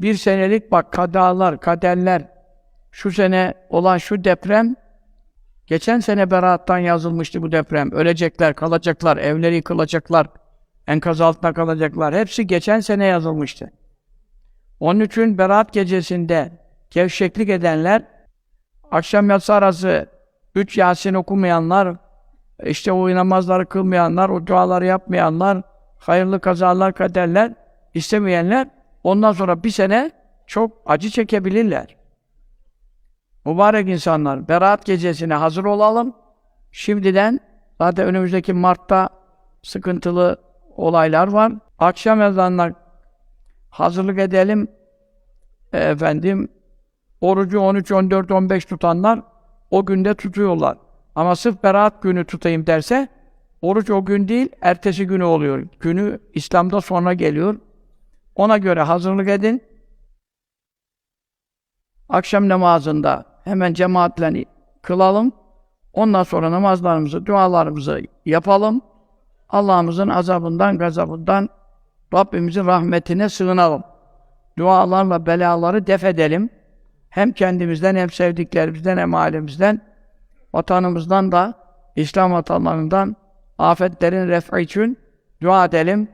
bir senelik bak kadalar, kaderler, şu sene olan şu deprem, geçen sene beraattan yazılmıştı bu deprem. Ölecekler, kalacaklar, evleri yıkılacaklar, enkaz altında kalacaklar. Hepsi geçen sene yazılmıştı. Onun için beraat gecesinde gevşeklik edenler, akşam yatsı arası üç Yasin okumayanlar, işte o namazları kılmayanlar, o duaları yapmayanlar, hayırlı kazalar, kaderler istemeyenler ondan sonra bir sene çok acı çekebilirler. Mübarek insanlar, Berat gecesine hazır olalım. Şimdiden zaten önümüzdeki Mart'ta sıkıntılı olaylar var. Akşam ezanına hazırlık edelim. E, efendim, orucu 13, 14, 15 tutanlar o günde tutuyorlar. Ama sırf Berat günü tutayım derse, oruç o gün değil, ertesi günü oluyor. Günü İslam'da sonra geliyor. Ona göre hazırlık edin. Akşam namazında hemen cemaatle kılalım. Ondan sonra namazlarımızı, dualarımızı yapalım. Allah'ımızın azabından, gazabından, Rabbimizin rahmetine sığınalım. Dualarla belaları def edelim. Hem kendimizden, hem sevdiklerimizden, hem ailemizden, vatanımızdan da, İslam vatanlarından afetlerin ref'i için dua edelim.